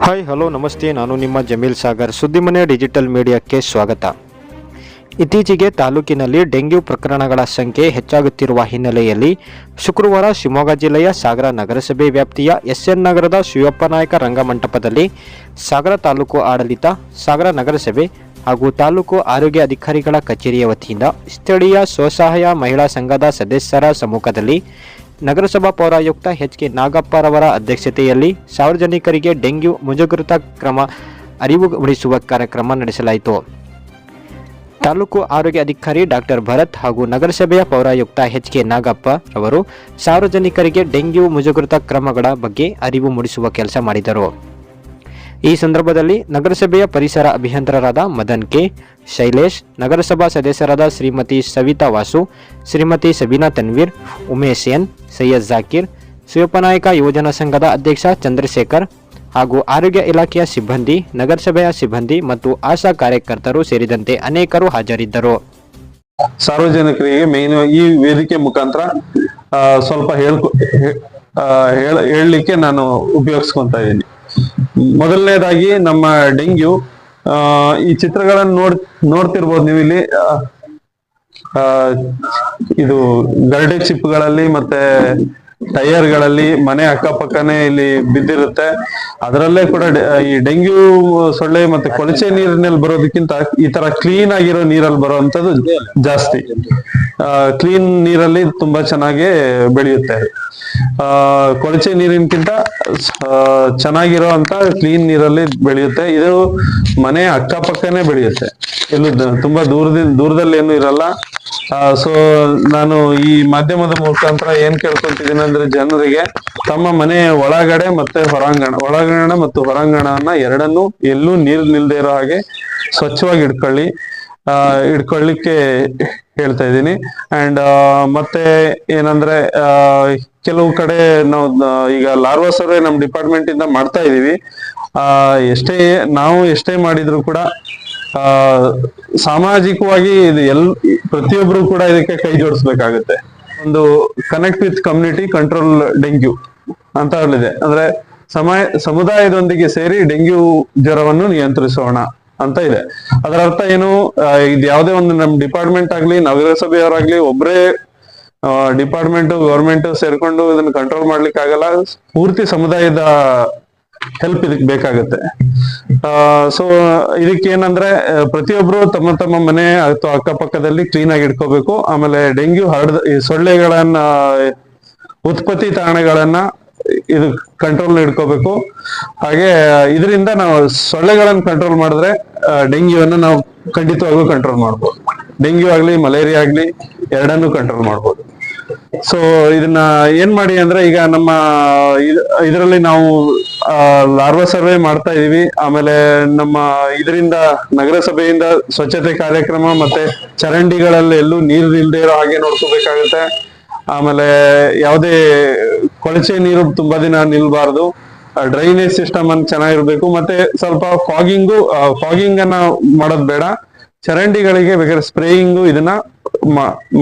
Hi hello ನಮಸ್ತೆ. ನಾನು ನಿಮ್ಮ ಜಮೀಲ್ ಸಾಗರ್. ಸುದ್ದಿಮನೆ ಡಿಜಿಟಲ್ ಮೀಡಿಯಾಕ್ಕೆ ಸ್ವಾಗತ. ಇತ್ತೀಚೆಗೆ ತಾಲೂಕಿನಲ್ಲಿ ಡೆಂಗ್ಯೂ ಪ್ರಕರಣಗಳ ಸಂಖ್ಯೆ ಹೆಚ್ಚಾಗುತ್ತಿರುವ ಹಿನ್ನೆಲೆಯಲ್ಲಿ ಶುಕ್ರವಾರ ಶಿವಮೊಗ್ಗ ಜಿಲ್ಲೆಯ ಸಾಗರ ನಗರಸಭೆ ವ್ಯಾಪ್ತಿಯ ಎಸ್ಎನ್ ನಗರದ ಶಿವಪ್ಪನಾಯಕ ರಂಗಮಂಟಪದಲ್ಲಿ ಸಾಗರ ತಾಲೂಕು ಆಡಳಿತ, ಸಾಗರ ನಗರಸಭೆ ಹಾಗೂ ತಾಲೂಕು ಆರೋಗ್ಯ ಅಧಿಕಾರಿಗಳ ಕಚೇರಿಯ ವತಿಯಿಂದ ಸ್ಥಳೀಯ ಸ್ವಸಹಾಯ ಮಹಿಳಾ ಸಂಘದ ಸದಸ್ಯರ ಸಮ್ಮುಖದಲ್ಲಿ ನಗರಸಭಾ ಪೌರಾಯುಕ್ತ ಎಚ್ ಕೆ ನಾಗಪ್ಪರವರ ಅಧ್ಯಕ್ಷತೆಯಲ್ಲಿ ಸಾರ್ವಜನಿಕರಿಗೆ ಡೆಂಗ್ಯೂ ಮುಂಜಾಗ್ರತಾ ಕ್ರಮ ಅರಿವು ಮೂಡಿಸುವ ಕಾರ್ಯಕ್ರಮ ನಡೆಸಲಾಯಿತು. ತಾಲೂಕು ಆರೋಗ್ಯ ಅಧಿಕಾರಿ ಡಾಕ್ಟರ್ ಭರತ್ ಹಾಗೂ ನಗರಸಭೆಯ ಪೌರಾಯುಕ್ತ ಎಚ್ ಕೆ ನಾಗಪ್ಪ ಅವರು ಸಾರ್ವಜನಿಕರಿಗೆ ಡೆಂಗ್ಯೂ ಮುಂಜಾಗ್ರತಾ ಕ್ರಮಗಳ ಬಗ್ಗೆ ಅರಿವು ಮೂಡಿಸುವ ಕೆಲಸ ಮಾಡಿದರು. ಈ ಸಂದರ್ಭದಲ್ಲಿ ನಗರಸಭೆಯ ಪರಿಸರ ಅಭಿಯಂತರರಾದ ಮದನ್ ಕೆ, ಶೈಲೇಶ್, ನಗರಸಭಾ ಸದಸ್ಯರಾದ ಶ್ರೀಮತಿ ಸವಿತಾ ವಾಸು, ಶ್ರೀಮತಿ ಸಬೀನಾ ತನ್ವೀರ್, ಉಮೇಶ್ ಎನ್, ಸೈಯದ್ ಜಾಕೀರ್, ಶಿವಪನಾಯಕ ಯೋಜನಾ ಸಂಘದ ಅಧ್ಯಕ್ಷ ಚಂದ್ರಶೇಖರ್ ಹಾಗೂ ಆರೋಗ್ಯ ಇಲಾಖೆಯ ಸಿಬ್ಬಂದಿ, ನಗರಸಭೆಯ ಸಿಬ್ಬಂದಿ ಮತ್ತು ಆಶಾ ಕಾರ್ಯಕರ್ತರು ಸೇರಿದಂತೆ ಅನೇಕರು ಹಾಜರಿದ್ದರು. ಸಾರ್ವಜನಿಕರಿಗೆ ಮೇನ್ ಈ ವೇದಿಕೆ ಮುಖಾಂತರ ಸ್ವಲ್ಪ ಹೇಳ್ಕೊ ಹೇಳಲಿಕ್ಕೆ ನಾನು ಉಪಯೋಗಿಸ್ಕೊಂತ ಇದ್ದೀನಿ. ಮೊದಲನೇದಾಗಿ ನಮ್ಮ ಡೆಂಗ್ಯೂ ಈ ಚಿತ್ರಗಳನ್ನು ನೋಡ್ ನೋಡ್ತಿರ್ಬೋದು ನೀವು ಇಲ್ಲಿ ಇದು ಗರಡೆ ಚಿಪ್ಗಳಲ್ಲಿ ಮತ್ತೆ ಟೈರ್ಗಳಲ್ಲಿ ಮನೆ ಅಕ್ಕಪಕ್ಕನೇ ಇಲ್ಲಿ ಬಿದ್ದಿರುತ್ತೆ. ಅದರಲ್ಲೇ ಕೂಡ ಈ ಡೆಂಗ್ಯೂ ಸೊಳ್ಳೆ ಮತ್ತೆ ಕೊಳಚೆ ನೀರಿನಲ್ಲಿ ಬರೋದಕ್ಕಿಂತ ಈ ತರ ಕ್ಲೀನ್ ಆಗಿರೋ ನೀರಲ್ಲಿ ಬರುವಂತದ್ದು ಜಾಸ್ತಿ. ಕ್ಲೀನ್ ನೀರಲ್ಲಿ ತುಂಬಾ ಚೆನ್ನಾಗಿ ಬೆಳೆಯುತ್ತೆ. ಆ, ಕೊಳಚೆ ನೀರಿನಕ್ಕಿಂತ ಚೆನ್ನಾಗಿರೋ ಅಂತ ಕ್ಲೀನ್ ನೀರಲ್ಲಿ ಬೆಳೆಯುತ್ತೆ. ಇದು ಮನೆ ಅಕ್ಕಪಕ್ಕನೆ ಬೆಳೆಯುತ್ತೆ. ಎಲ್ಲೂ ತುಂಬಾ ದೂರದಿಂದ, ದೂರದಲ್ಲಿ ಏನು ಇರಲ್ಲ. ಸೊ ನಾನು ಈ ಮಾಧ್ಯಮದ ಮುಖಾಂತರ ಏನ್ ಕೇಳ್ಕೊಂತಿದ್ದೀನಿ ಅಂದ್ರೆ ಜನರಿಗೆ ತಮ್ಮ ಮನೆ ಒಳಗಡೆ ಮತ್ತೆ ಹೊರಾಂಗಣ, ಒಳಾಂಗಣ ಮತ್ತು ಹೊರಾಂಗಣನ ಎರಡನ್ನೂ ಎಲ್ಲೂ ನೀರು ನಿಲ್ದೇ ಇರೋ ಹಾಗೆ ಸ್ವಚ್ಛವಾಗಿ ಇಟ್ಕೊಳ್ಳಿ. ಆ, ಇಟ್ಕೊಳ್ಳಿಕ್ಕೆ ಹೇಳ್ತಾ ಇದ್ದೀನಿ. ಅಂಡ್ ಮತ್ತೆ ಏನಂದ್ರೆ ಕೆಲವು ಕಡೆ ನಾವು ಈಗ ಲಾರ್ವಾ ಸರ್ವೆ ನಮ್ ಡಿಪಾರ್ಟ್ಮೆಂಟ್ ಇಂದ ಮಾಡ್ತಾ ಇದೀವಿ. ಆ, ಎಷ್ಟೇ, ನಾವು ಎಷ್ಟೇ ಮಾಡಿದ್ರು ಕೂಡ ಆ, ಸಾಮಾಜಿಕವಾಗಿ ಇದು ಎಲ್, ಪ್ರತಿಯೊಬ್ರು ಕೂಡ ಇದಕ್ಕೆ ಕೈ ಜೋಡಿಸ್ಬೇಕಾಗುತ್ತೆ. ಒಂದು connect with community control dengue ಅಂತ ಹೇಳಿದೆ ಅಂದ್ರೆ ಸಮಯ ಸಮುದಾಯದೊಂದಿಗೆ ಸೇರಿ ಡೆಂಗ್ಯೂ ಜ್ವರವನ್ನು ನಿಯಂತ್ರಿಸೋಣ ಅಂತ ಇದೆ. ಅದರ ಅರ್ಥ ಏನು? ಇದು ಯಾವುದೇ ಒಂದು ನಮ್ ಡಿಪಾರ್ಟ್ಮೆಂಟ್ ಆಗ್ಲಿ, ನಗರಸಭೆಯವರಾಗ್ಲಿ ಒಬ್ಬರೇ ಡಿಪಾರ್ಟ್ಮೆಂಟ್ ಗೌರ್ಮೆಂಟ್ ಸೇರ್ಕೊಂಡು ಇದನ್ನ ಕಂಟ್ರೋಲ್ ಮಾಡ್ಲಿಕ್ಕೆ ಆಗಲ್ಲ ಪೂರ್ತಿ ಸಮುದಾಯದ ಹೆಲ್ಪ್ ಇದಕ್ಕೆ ಬೇಕಾಗುತ್ತೆ. ಸೊ ಇದಕ್ಕೆ ಏನಂದ್ರೆ ಪ್ರತಿಯೊಬ್ರು ತಮ್ಮ ತಮ್ಮ ಮನೆ ಅಥವಾ ಅಕ್ಕಪಕ್ಕದಲ್ಲಿ ಕ್ಲೀನ್ ಆಗಿ ಇಟ್ಕೋಬೇಕು. ಆಮೇಲೆ ಡೆಂಗ್ಯೂ ಹರಡ, ಈ ಸೊಳ್ಳೆಗಳನ್ನ, ಉತ್ಪತ್ತಿ ತಾಣಗಳನ್ನ ಇದು ಕಂಟ್ರೋಲ್ ಇಟ್ಕೋಬೇಕು. ಹಾಗೆ, ಇದರಿಂದ ನಾವು ಸೊಳ್ಳೆಗಳನ್ನ ಕಂಟ್ರೋಲ್ ಮಾಡಿದ್ರೆ ಡೆಂಗ್ಯೂವನ್ನು ನಾವು ಖಂಡಿತವಾಗ್ಲೂ ಕಂಟ್ರೋಲ್ ಮಾಡ್ಬೋದು. ಡೆಂಗ್ಯೂ ಆಗ್ಲಿ, ಮಲೇರಿಯಾ ಆಗ್ಲಿ, ಎರಡನ್ನೂ ಕಂಟ್ರೋಲ್ ಮಾಡ್ಬೋದು. ಸೊ ಇದನ್ನ ಏನ್ ಮಾಡಿ ಅಂದ್ರೆ, ಈಗ ನಮ್ಮ ಇದರಲ್ಲಿ ನಾವು ಲಾರ್ವಾ ಸರ್ವೆ ಮಾಡ್ತಾ ಇದೀವಿ. ಆಮೇಲೆ ನಮ್ಮ ಇದರಿಂದ ನಗರಸಭೆಯಿಂದ ಸ್ವಚ್ಛತೆ ಕಾರ್ಯಕ್ರಮ ಮತ್ತೆ ಚರಂಡಿಗಳಲ್ಲಿ ಎಲ್ಲೂ ನೀರು ಇಲ್ಲದೆ ಇರೋ ಹಾಗೆ ನೋಡ್ಕೋಬೇಕಾಗುತ್ತೆ. ಆಮೇಲೆ ಯಾವುದೇ ಕೊಳಚೆ ನೀರು ತುಂಬಾ ದಿನ ನಿಲ್ಬಾರ್ದು. ಡ್ರೈನೇಜ್ ಸಿಸ್ಟಮ್ ಅನ್ನು ಚೆನ್ನಾಗಿರ್ಬೇಕು. ಮತ್ತೆ ಸ್ವಲ್ಪ ಫಾಗಿಂಗು ಫಾಗಿಂಗ್ ಅನ್ನ ಮಾಡೋದ್ ಬೇಡ. ಚರಂಡಿಗಳಿಗೆ ಬೇಕಾದ್ರೆ ಸ್ಪ್ರೇಯಿಂಗ್ ಇದನ್ನ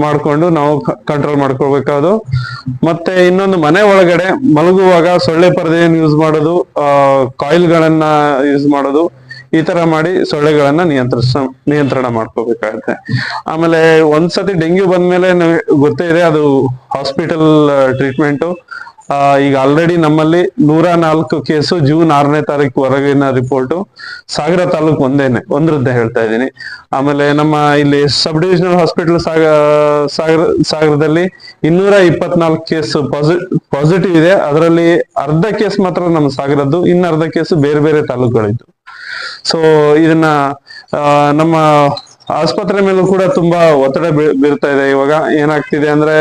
ಮಾಡಿಕೊಂಡು ನಾವು ಕಂಟ್ರೋಲ್ ಮಾಡ್ಕೋಬೇಕಾದ್ರು ಮತ್ತೆ ಇನ್ನೊಂದು ಮನೆ ಒಳಗಡೆ ಮಲಗುವಾಗ ಸೊಳ್ಳೆ ಪರದೆಯನ್ನು ಯೂಸ್ ಮಾಡೋದು ಕಾಯಿಲ್ ಗಳನ್ನ ಯೂಸ್ ಮಾಡೋದು, ಈ ತರ ಮಾಡಿ ಸೊಳ್ಳೆಗಳನ್ನ ನಿಯಂತ್ರಿಸ, ನಿಯಂತ್ರಣ ಮಾಡ್ಕೋಬೇಕಾಗುತ್ತೆ. ಆಮೇಲೆ ಒಂದ್ಸತಿ ಡೆಂಗ್ಯೂ ಬಂದ್ಮೇಲೆ ನಮಗೆ ಗೊತ್ತೇ ಇದೆ, ಅದು ಹಾಸ್ಪಿಟಲ್ ಟ್ರೀಟ್ಮೆಂಟ್ ಈಗ ಆಲ್ರೆಡಿ ನಮ್ಮಲ್ಲಿ ನೂರ ನಾಲ್ಕು ಕೇಸು ಜೂನ್ ಆರನೇ ತಾರೀಕು ಹೊರಗಿನ ರಿಪೋರ್ಟ್ ಸಾಗರ ತಾಲೂಕು ಒಂದೇನೆ, ಒಂದ್ರದ್ದೇ ಹೇಳ್ತಾ ಇದ್ದೀನಿ. ಆಮೇಲೆ ನಮ್ಮ ಇಲ್ಲಿ ಸಬ್ ಡಿವಿಷನಲ್ ಹಾಸ್ಪಿಟಲ್ ಸಾಗ, ಸಾಗರ, ಸಾಗರದಲ್ಲಿ ಇನ್ನೂರ ಇಪ್ಪತ್ನಾಲ್ಕು ಕೇಸ್ ಪಾಸಿಟಿವ್ ಇದೆ. ಅದರಲ್ಲಿ ಅರ್ಧ ಕೇಸ್ ಮಾತ್ರ ನಮ್ಮ ಸಾಗರದ್ದು, ಇನ್ನು ಅರ್ಧ ಕೇಸು ಬೇರೆ ಬೇರೆ ತಾಲೂಕುಗಳಿದ್ದು. ಸೊ ಇದನ್ನ ನಮ್ಮ ಆಸ್ಪತ್ರೆ ಮೇಲೂ ಕೂಡ ತುಂಬಾ ಒತ್ತಡ ಬೀರ್ತಾ ಇದೆ. ಇವಾಗ ಏನಾಗ್ತಿದೆ ಅಂದ್ರೆ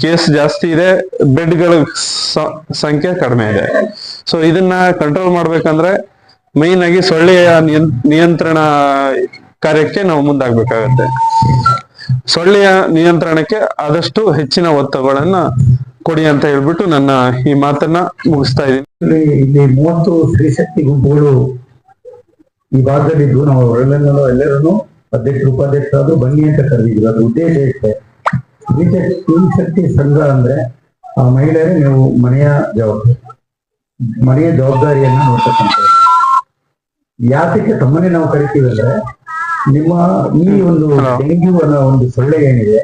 ಕೇಸ್ ಜಾಸ್ತಿ ಇದೆ, ಬೆಡ್ಗಳ ಸಂಖ್ಯೆ ಕಡಿಮೆ ಇದೆ. ಸೊ ಇದನ್ನ ಕಂಟ್ರೋಲ್ ಮಾಡ್ಬೇಕಂದ್ರೆ ಮೈನ್ ಆಗಿ ಸೊಳ್ಳೆಯ ನಿಯಂ- ನಿಯಂತ್ರಣ ಕಾರ್ಯಕ್ಕೆ ನಾವು ಮುಂದಾಗ್ಬೇಕಾಗತ್ತೆ. ಸೊಳ್ಳೆಯ ನಿಯಂತ್ರಣಕ್ಕೆ ಆದಷ್ಟು ಹೆಚ್ಚಿನ ಒತ್ತುಗಳನ್ನ ಕೊಡಿ ಅಂತ ಹೇಳ್ಬಿಟ್ಟು ನನ್ನ ಈ ಮಾತನ್ನ ಮುಗಿಸ್ತಾ ಇದ್ದೀನಿ. ಇಲ್ಲಿ ಮೂವತ್ತು ಸ್ತ್ರೀಶಕ್ತಿ ಗುಂಪುಗಳು ಈ ಭಾಗದಲ್ಲಿದ್ದು ನಾವು ಎಲ್ಲರೂ ಅಧ್ಯಕ್ಷರು ಉಪಾಧ್ಯಕ್ಷರಾದ್ರು ಬನ್ನಿ ಅಂತ ಕರೆದಿದ್ರು. ಅದು ಉದ್ದೇಶ ಇಷ್ಟೇ ಸ್ತ್ರೀಶಕ್ತಿ ಸ್ತ್ರೀಶಕ್ತಿ ಸಂಘ ಅಂದ್ರೆ ಆ ಮಹಿಳೆಯರೇ ನೀವು ಮನೆಯ ಜವಾಬ್ದಾರಿ ಮನೆಯ ಜವಾಬ್ದಾರಿಯನ್ನ ನೋಡ್ತಕ್ಕಂಥದ್ದು ಯಾತಕ್ಕೆ ತಮ್ಮನ್ನೇ ನಾವು ಕರಿತೀವಿ ಅಂದ್ರೆ ನಿಮ್ಮ ಈ ಒಂದು ಡೆಂಗ್ಯೂ ಅನ್ನೋ ಒಂದು ಸೊಳ್ಳೆ ಏನಿದೆ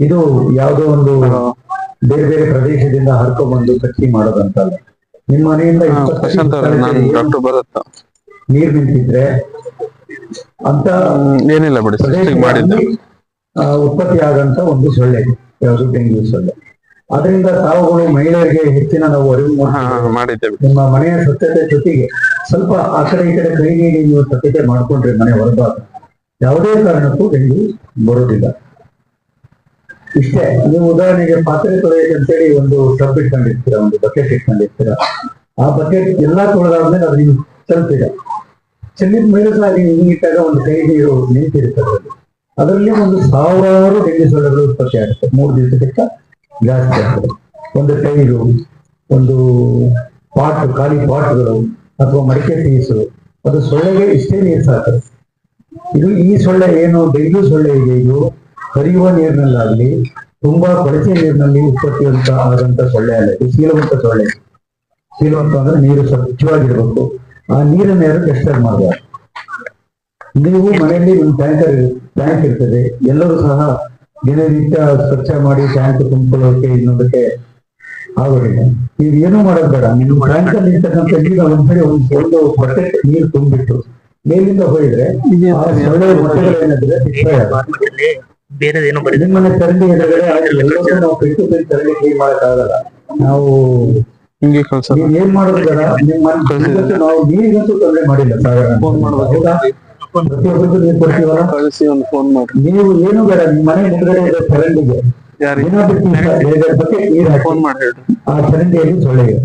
ಇದು ಯಾವುದೋ ಒಂದು ಬೇರೆ ಬೇರೆ ಪ್ರದೇಶದಿಂದ ಹರ್ಕೊಂಡ್ಬಂದು ಕಟ್ಟಿ ಮಾಡೋದಂತ ನಿಮ್ಮ ಮನೆಯಿಂದ ನೀರ್ ನಿಂತಿದ್ರೆ ಅಂತ ಏನಿಲ್ಲ ಬಿಡಿ ಸೃಷ್ಟಿಗೆ ಮಾಡಿದ್ದು ಪ್ರದೇಶದಲ್ಲಿ ಆ, ಉತ್ಪತ್ತಿ ಆದಂತ ಒಂದು ಸೊಳ್ಳೆ. ಯಾವುದು ಡೆಂಗ್ಯೂ ಸೊಳ್ಳೆ. ಅದರಿಂದ ತಾವುಗಳು ಮಹಿಳೆಯರಿಗೆ ಹೆಚ್ಚಿನ ನಾವು ಅರಿವು ಹಾ ಮೂಡಿಸ್ಬೇಕು. ಹಾ, ಮಾಡಿದ್ದೆ ಬಿಡಿ ನಿಮ್ಮ ಮನೆಯ ಸ್ವಚ್ಛತೆ ಜೊತೆಗೆ ಸ್ವಲ್ಪ ಆ ಕಡೆ ಈ ಕಡೆ ಕೈ ನೀಡಿ ನೀವು ಸ್ವಚ್ಛತೆ ಮಾಡ್ಕೊಂಡ್ರೆ ಮನೆ ಹೊರಬಾರ್ದು. ಯಾವುದೇ ಕಾರಣಕ್ಕೂ ಡೆಂಗ್ಯೂ ಬರೋದಿಲ್ಲ ಇಷ್ಟೇ ನೀವು ಉದಾಹರಣೆಗೆ ಪಾತ್ರೆ ತೊಳೆಯಕ್ಕೆ ಅಂತೇಳಿ ಒಂದು ಟಬ್ ಇಟ್ಕೊಂಡಿರ್ತೀರ ಒಂದು ಬಕೆಟ್ ಇಟ್ಕೊಂಡಿರ್ತೀರ. ಆ ಬಕೆಟ್ ಎಲ್ಲಾ ತೊಳೆದಾದ್ಮೇಲೆ ಅದು ನೀವು ತಲುಪಿದೆ ಚೆಲ್ಲಿದ ಮೇಲೆ ಸಹ ನೀವು ಒಂದು ಕೈ ನೀರು ನಿಂತಿರ್ತದೆ. ಅದರಲ್ಲಿ ಒಂದು ಸಾವಿರಾರು ಡೆಂಗ್ಯೂ ಸೊಳ್ಳೆಗಳು ಉತ್ಪತ್ತಿ ಆಗುತ್ತೆ. ಮೂರು ದಿವಸಕ್ಕಿಂತ ಜಾಸ್ತಿ ಆಗ್ತದೆ ಒಂದು ಟೈರು ಒಂದು ಪಾಟ್, ಖಾಲಿ ಪಾಟ್ಗಳು ಅಥವಾ ಮಡಿಕೆ ಪೀಸು, ಅದು ಸೊಳ್ಳೆಗೆ ಇಷ್ಟೇ ನೀರು ಸಾಕು ಇದು ಈ ಸೊಳ್ಳೆ ಏನು ಡೆಂಗ್ಯೂ ಸೊಳ್ಳೆ ಇದೆ, ಇದು ಹರಿಯುವ ನೀರಿನಲ್ಲಾಗಲಿ, ತುಂಬಾ ಕೊಳಚೆ ನೀರಿನಲ್ಲಿ ಉತ್ಪತ್ತಿ ಅಂತ ಆದಂತ ಸೊಳ್ಳೆ ಅಲ್ಲ, ಇದು ಶೀಲವಂತ ಸೊಳ್ಳೆ. ಶೀಲವಂತ ಅಂದ್ರೆ ನೀರು ಸ್ವಚ್ಛವಾಗಿರ್ಬೇಕು. ಆ ನೀರನ್ನ ಯಾರು ಡಿಸ್ಟರ್ಬ್ ಮಾಡಬಾರ್ದು. ನೀವು ಮನೆಯಲ್ಲಿ ಒಂದು ಟ್ಯಾಂಕರ್ ಟ್ಯಾಂಕ್ ಇರ್ತದೆ. ಎಲ್ಲರೂ ಸಹ ದಿನನಿತ್ಯ ಸ್ವಚ್ಛ ಮಾಡಿ ಟ್ಯಾಂಕ್ ತುಂಬಿಕೊಳ್ಳೋಕೆ ಇನ್ನೊಂದಕ್ಕೆ ಆಗೋದಿಲ್ಲ. ನೀವು ಏನು ಮಾಡೋದ್ ಬೇಡ. ನೀವು ಟ್ಯಾಂಕ್ ಅಲ್ಲಿ ಇರ್ತಕ್ಕಂಥ ನೀರು ಒಂದ್ಸರಿ ಒಂದು ಒಂದು ಬಟ್ಟೆ ನೀರು ತುಂಬಿಟ್ಟು ಮೇಲಿಂದ ಹೋಗಿದ್ರೆ ಸೊಳ್ಳೆ. ಬೇರೆದೇನೋ ಬರೀ ನಿಮ್ಮನೆ ಚರಂಡಿ ಎದುರುಗಡೆ ನಾವು ಪೆಟ್ಟು ಪೆಟ್ಟು ಚರಂಡಿ ಕ್ಲೀನ್ ಮಾಡಕ್ಕಾಗಲ್ಲ. ನಾವು ಹಿಂಗೆ ಕಳ್ಸ ನೀವ್ ಏನ್ ಮಾಡೋದು ಬೇಡ. ನಿಮ್ಮ ನಾವು ನೀರಿಗಂತೂ ತೊಂದರೆ ಮಾಡಿಲ್ಲ ಸಾಗರ ನೀರು ಕೊಡ್ತೀವಲ್ಲ? ಕಳಿಸಿ ಒಂದು ಫೋನ್ ಮಾಡಿ ನೀವು ಏನು ಬೇಡ ನಿಮ್ಮ ಮನೆ ಮುಂದ್ಗಡೆ ಇರೋ ಚರಂಡಿಗೆ ಬಕೆಟ್ ನೀರು ಫೋನ್ ಮಾಡಿ ಹೇಳ್ರಿ. ಆ ಚರಂಡಿಯಲ್ಲಿ ಸೊಳ್ಳೆ ಇದೆ.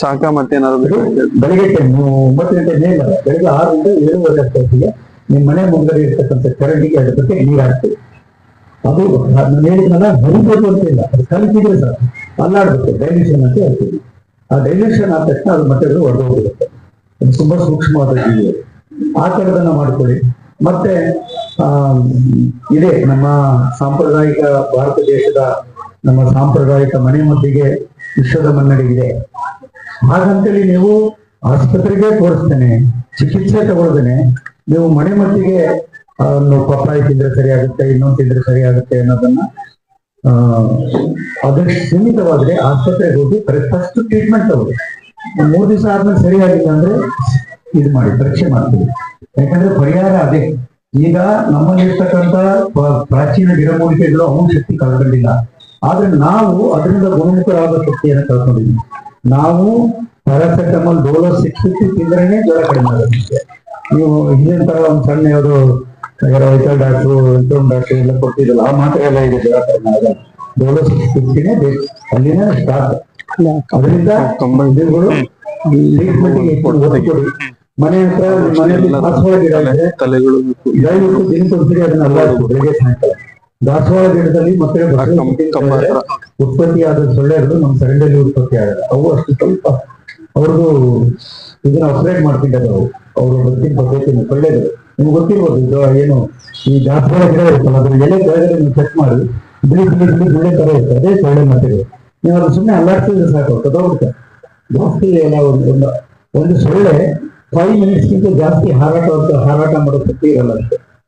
ಸಾಕ ಮತ್ತೇನಾದ್ರು ಬೆಳಿಗ್ಗೆ ಟೈಮ್ ನೀವು ಒಂಬತ್ತು ಗಂಟೆ ಮೇಲೆ ಬೆಳಿಗ್ಗೆ ಆರರಿಂದ ಏಳುವರೆ ಅಷ್ಟೊತ್ತಿಗೆ ನಿಮ್ಮ ಮನೆ ಮುಂದೆ ಇರ್ತಕ್ಕಂಥ ಚರಂಡಿಗೆ ಅದ್ರ ಬಗ್ಗೆ ನೀರು ಹಾಕ್ತೀವಿ ಅದು ನಾನು ಹೇಳಿದ್ನಲ್ಲ ಬರಿಬೇಕು ಅಂತ ಇಲ್ಲ. ಅದು ಕಲಿತಿದ್ರೆ ಸರ್ ಅಲ್ಲಾಡ್ಬೇಕು ಡೈಲ್ಯೂಷನ್ ಅಂತ ಹೇಳ್ತೀವಿ. ಆ ಡೈಲ್ಯೂಷನ್ ಆದ ತಕ್ಷಣ ಅದು ಮತ್ತೆ ಹೊರಗೆ ಹೋಗಿರುತ್ತೆ ಅದು ತುಂಬಾ ಸೂಕ್ಷ್ಮವಾದ ಜೀವಿ. ಅದು. ಆ ತರದನ್ನ ಮಾಡ್ಕೊಳ್ಳಿ ಮತ್ತೆ, ಆ, ಇದೆ ನಮ್ಮ ಸಾಂಪ್ರದಾಯಿಕ ಭಾರತ ದೇಶದ ನಮ್ಮ ಸಾಂಪ್ರದಾಯಿಕ ಮನೆ ಮದ್ದಿಗೆ ವಿಶ್ವದ ಮನ್ನಡಿಗಿದೆ ಹಾಗಂತೇಳಿ ನೀವು ಆಸ್ಪತ್ರೆಗೆ ತೋರಿಸ್ತೇನೆ, ಚಿಕಿತ್ಸೆ ತಗೊಳ್ದೇನೆ, ನೀವು ಮನೆ ಮದ್ದಿಗೆ ಪಪ್ಪಾಯಿ ತಿಂದ್ರೆ ಸರಿ ಆಗುತ್ತೆ ಇನ್ನೊಂದು ತಿಂದ್ರೆ ಸರಿ ಆಗುತ್ತೆ ಅನ್ನೋದನ್ನ ಅದಕ್ಕೆ ಸೀಮಿತವಾದ್ರೆ ಆಸ್ಪತ್ರೆಗೆ ಹೋಗಿ ಫಸ್ಟ್ ಟ್ರೀಟ್ಮೆಂಟ್ ತಗೊಳ್ಳಿ. ಮೂರು ದಿವಸ ಆದ್ಮೇಲೆ ಸರಿ ಆಗಿಲ್ಲ ಅಂದ್ರೆ ಇದು ಮಾಡಿ ಪರೀಕ್ಷೆ ಮಾಡ್ತೀವಿ. ಯಾಕಂದ್ರೆ ಪರಿಹಾರ ಅದೇ. ಈಗ ನಮ್ಮಲ್ಲಿರ್ತಕ್ಕಂಥ ಪ್ರಾಚೀನ ಗಿಡಮೂಲಿಕೆಗಳು ಅವನ ಶಕ್ತಿ ಕಳ್ಕೊಂಡಿಲ್ಲ. ಆದ್ರೆ ನಾವು ಅದರಿಂದ ಗುಣಮುಖರಾದ ಶಕ್ತಿಯನ್ನು ಕಳ್ಕೊಂಡಿದ್ವಿ ನಾವು ಪ್ಯಾರಾಸೆಟಮಲ್ ಡೋಲೋ ಸಿಕ್ಸ್ ಫಿಫ್ಟಿ ತಿಂದ್ರೇನೆ ಜ್ವರ ಕಡಿಮೆ ಆಗುತ್ತೆ. ನೀವು ಹಿಂದಿನ ತರ ಒಂದು ಸಣ್ಣ ಯಾವುದು ವೈಕಲ್ ಡಾಕ್ಟ್ರು ಎಂಟೋನ್ ಡಾಕ್ಟ್ರು ಎಲ್ಲ ಕೊಟ್ಟಿದ್ದಲ್ಲ ಆ ಮಾತ್ರ ಎಲ್ಲ ಇದೆ ಜ್ವರ ಕಡಿಮೆ ಆಗಲ್ಲ ಡೋಲೋ ಸಿಕ್ಸ್ ಫಿಫ್ಟಿನೇ ಬೇಕು. ಅಲ್ಲಿನ ಸ್ಟಾರ್ಟ್ ಅದರಿಂದ ತುಂಬಾ ಇದುಗಳು ಮನೆ ಹತ್ರ ಮನೆಯಲ್ಲಿ ದಾಸವಾಳ ಗಿಡ ಇದೆ. ತಲೆಗಳು ಬೇಕು. ದಯವಿಟ್ಟು ದಿನಕ್ಕೊಂದ್ಸರಿ ಅದನ್ನ ಅಲ್ಲಾಡಿಸಿ ಬೆಳಿಗ್ಗೆ ಸಾಯಂಕಾಲ. ದಾಸವಾಳ ಗಿಡದಲ್ಲಿ ಮತ್ತೆ. ಉತ್ಪತ್ತಿಯಾದ ಸೊಳ್ಳೆಗಳು ನಮ್ಮ ಸರಂಡಲ್ಲಿ ಉತ್ಪತ್ತಿ ಆಗಲ್ಲ ಅವು ಅಷ್ಟು ಸ್ವಲ್ಪ ಅವ್ರದ್ದು ಇದನ್ನ ಅಪ್ರೇಟ್ ಮಾಡ್ತಿದ್ದಾರೆ ಅವು ಅವರು ಬದುಕಿನ ಪದ್ಧತಿ ಸೊಳ್ಳೆಗಳು ನಿಮ್ಗೆ ಗೊತ್ತಿರ್ಬೋದು ಏನು ಈ ದಾಸವಾಳ ಗಿಡ ಇರುತ್ತಲ್ಲ ಅದ್ರ ಎಲೆ ಕೆಳಗಡೆ ನೀವು ಚೆಕ್ ಮಾಡಿ ಬಿಳಿ ಬಿಳಿ ಬಿಳಿ ಬಿಳಿ ತರ ಇರುತ್ತೆ. ಅದೇ ಸೊಳ್ಳೆ ಮಟ್ಟಿಗೆ ನೀವು ಅದು ಸುಮ್ಮನೆ ಅಲ್ಲಾಡ್ಸಿದ್ರೆ ಸಾಕು ಕದೋಗುತ್ತೆ ಜಾಸ್ತಿ ಏನೋ ಒಂದು ಒಂದು ಸೊಳ್ಳೆ ಫೈವ್ ಮಿನಿಟ್ಸ್ಗಿಂತ ಜಾಸ್ತಿ ಹಾರಾಟ ಹಾರಾಟ ಮಾಡೋ ಶಕ್ತಿ ಇರಲ್ಲ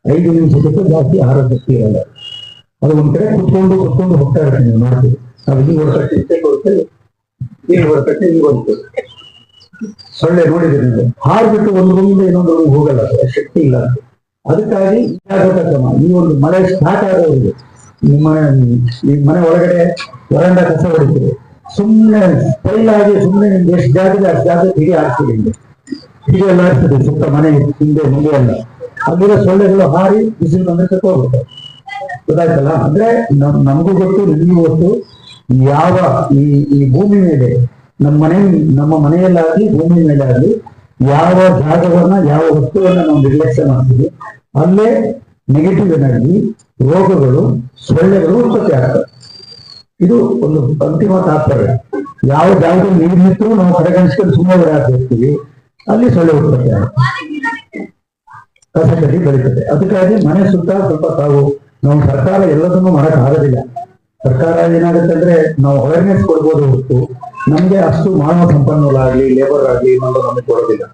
ಐದು ನಿಮಿಷಕ್ಕಿಂತ ಜಾಸ್ತಿ ಹಾರೋ ಶಕ್ತಿ ಇರಲ್ಲ. ಅದು ಒಂದ್ ಕಡೆ ಕುತ್ಕೊಂಡು ಕುತ್ಕೊಂಡು ಹೋಗ್ತಾ ಇರ್ತೀನಿ ನೋಡ್ತೀವಿ ಅದು ಹಿಂಗ್ ಹೊರಕಟ್ಟೆ ಇಷ್ಟೇ ಕೊಡುತ್ತೆ ಹಿಂಗ್ ಹೊರಕಟ್ಟೆ ಹಿಂಗ್ ಹೋಗ್ತದೆ ಸೊಳ್ಳೆ ನೋಡಿದ್ರೆ ನೀವು. ಹಾರ್ಬಿಟ್ಟು ಒಂದು ರೂಮಿಂದ ಇನ್ನೊಂದು ಹೋಗಲ್ಲ. ಶಕ್ತಿ ಇಲ್ಲ. ಅದು. ಅದಕ್ಕಾಗಿ ಕ್ರಮ. ಈ ಒಂದು ಮಳೆ ಸ್ಟಾರ್ಟ್ ಆಗೋರಿಗೆ ನಿಮ್ಮ ನಿಮ್ಮ ಮನೆ ಒಳಗಡೆ ವರಂಡ ಕಸ ಹೊಡಿತೀರಿ. ಸುಮ್ಮನೆ ಸ್ಟೈಲ್ ಆಗಿ ಸುಮ್ಮನೆ ನಿಮ್ಗೆ ಎಷ್ಟು ಜಾಗದ ಅಷ್ಟು ಜಾಗ ಹಿಡಿ ಹಾಕ್ತೀರಿ ಹಿಂಗೆ ಹೀಗೆ ಎಲ್ಲ ಇರ್ತದೆ ಸುತ್ತ ಮನೆ ಹಿಂದೆ ಮುಂದೆ ಎಲ್ಲ. ಅಲ್ಲಿರೋ ಸೊಳ್ಳೆಗಳು ಹಾರಿ ಬಿಸಿಲು ಬಂದ್ರೆ ತಕ್ಕೋಗುತ್ತೆ ಗೊತ್ತಾಯ್ತಲ್ಲ? ಅಂದ್ರೆ ನಮ್, ನಮಗೂ ಗೊತ್ತು, ನಿಮಗೂ ಗೊತ್ತು. ಯಾವ ಈ ಈ ಭೂಮಿ ಮೇಲೆ ನಮ್ಮ ಮನೆ, ನಮ್ಮ ಮನೆಯಲ್ಲಾಗ್ಲಿ, ಭೂಮಿ ಮೇಲೆ ಆಗ್ಲಿ ಯಾವ ಜಾಗವನ್ನ, ಯಾವ ವಸ್ತುವನ್ನ ನಾವು ನಿರ್ಲಕ್ಷ್ಯ ಮಾಡ್ತೀವಿ, ಅಲ್ಲೇ ನೆಗೆಟಿವ್ ಎನರ್ಜಿ ರೋಗಗಳು, ಸೊಳ್ಳೆಗಳು ಉತ್ಪತ್ತಿ ಆಗ್ತವೆ. ಇದು ಒಂದು ಅಂತಿಮ ತಾತ್ಪರ್ಯ. ಯಾವ ಜಾಗದಲ್ಲಿ ನೀರು ನಿಂತರೂ ನಾವು ಕಡೆಗಣಿಸ್ಕೊಂಡು ಸುಮ್ಮನೆ ಓಡಾಡ್ತಿರ್ತೀವಿ ಅಲ್ಲಿ ಸೊಳ್ಳೆ ಉತ್ಪತ್ತಿ ಆಗುತ್ತೆ ಕಸ ಕಡ್ಡಿ ಬೆಳೀತದೆ ಅದಕ್ಕಾಗಿ ಮನೆ ಸುತ್ತ ಸ್ವಲ್ಪ ಸಾವು ನಾವು ಸರ್ಕಾರ ಎಲ್ಲದನ್ನು ಮಾಡಕ್ ಆಗೋದಿಲ್ಲ. ಸರ್ಕಾರ ಏನಾಗುತ್ತೆ ಅಂದ್ರೆ ನಾವು ಅವೇರ್ನೆಸ್ ಕೊಡ್ಬೋದು ಹೊರತು. ನಮ್ಗೆ ಅಷ್ಟು ಮಾನವ ಸಂಪನ್ಮೂಲ ಆಗ್ಲಿ ಲೇಬರ್ ಆಗ್ಲಿ ಇನ್ನೊಂದು ನಮಗೆ ಕೊಡೋದಿಲ್ಲ.